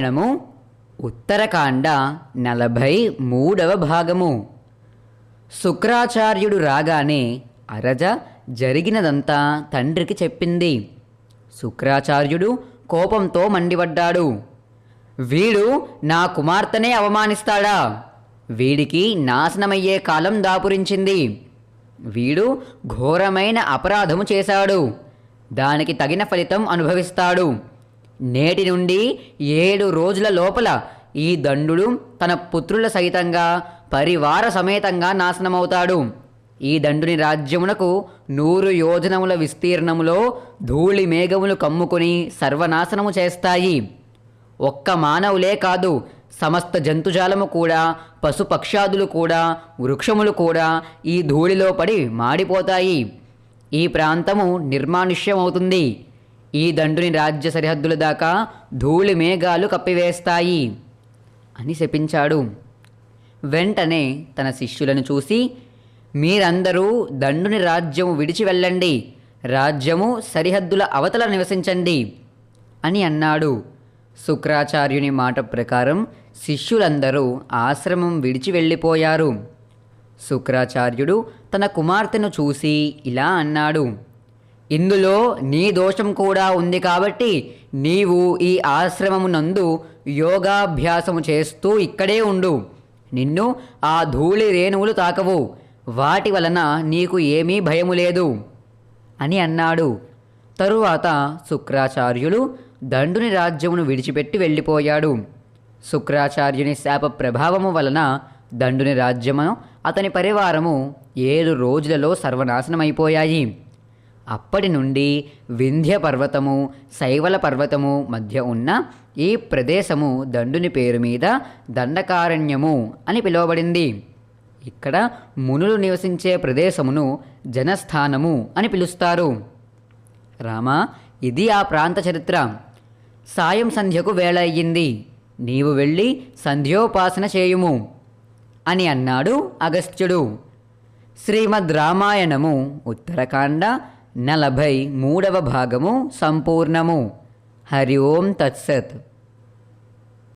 రామాయణము ఉత్తరకాండ నలభై మూడవ భాగము. శుక్రాచార్యుడు రాగానే అరజ జరిగినదంతా తండ్రికి చెప్పింది. శుక్రాచార్యుడు కోపంతో మండిపడ్డాడు. వీడు నా కుమార్తెనే అవమానిస్తాడా? వీడికి నాశనమయ్యే కాలం దాపురించింది. వీడు ఘోరమైన అపరాధము చేశాడు. దానికి తగిన ఫలితం అనుభవిస్తాడు. నేటి నుండి ఏడు రోజుల లోపల ఈ దండుడు తన పుత్రుల సహితంగా పరివార సమేతంగా నాశనమవుతాడు. ఈ దండుని రాజ్యమునకు నూరు యోజనముల విస్తీర్ణములో ధూళి మేఘములు కమ్ముకొని సర్వనాశనము చేస్తాయి. ఒక్క మానవులే కాదు సమస్త జంతుజాలము కూడా పశుపక్షాదులు కూడా వృక్షములు కూడా ఈ ధూళిలో పడి మాడిపోతాయి. ఈ ప్రాంతము నిర్మానుష్యమవుతుంది. ఈ దండుని రాజ్య సరిహద్దుల దాకా ధూళి మేఘాలు కప్పివేస్తాయి అని శపించాడు. వెంటనే తన శిష్యులను చూసి మీరందరూ దండుని రాజ్యము విడిచి వెళ్ళండి. రాజ్యము సరిహద్దుల అవతల నివసించండి. అని అన్నాడు. శుక్రాచార్యుని మాట ప్రకారం శిష్యులందరూ ఆశ్రమం విడిచి వెళ్ళిపోయారు. శుక్రాచార్యుడు తన కుమార్తెను చూసి ఇలా అన్నాడు ఇందులో నీ దోషం కూడా ఉంది కాబట్టి నీవు ఈ ఆశ్రమమునందు యోగాభ్యాసము చేస్తూ ఇక్కడే ఉండు. నిన్ను ఆ ధూళి రేణువులు తాకవు. వాటి వలన నీకు ఏమీ భయము లేదు అని అన్నాడు. తరువాత శుక్రాచార్యులు దండుని రాజ్యమును విడిచిపెట్టి వెళ్ళిపోయాడు. శుక్రాచార్యుని శాప ప్రభావము వలన దండుని రాజ్యము అతని పరివారము ఏడు రోజులలో సర్వనాశనమైపోయాయి. అప్పటి నుండి వింధ్య పర్వతము శైవల పర్వతము మధ్య ఉన్న ఈ ప్రదేశము దండుని పేరు మీద దండకారణ్యము అని పిలువబడింది. ఇక్కడ మునులు నివసించే ప్రదేశమును జనస్థానము అని పిలుస్తారు. రామా ఇది ఆ ప్రాంత చరిత్ర. సాయం సంధ్యకు వేళ అయ్యింది. నీవు వెళ్ళి సంధ్యోపాసన చేయుము అని అన్నాడు అగస్త్యుడు. శ్రీమద్ రామాయణము ఉత్తరకాండ నలభై మూడవ భాగము సంపూర్ణము. హరి ఓం తత్సత్.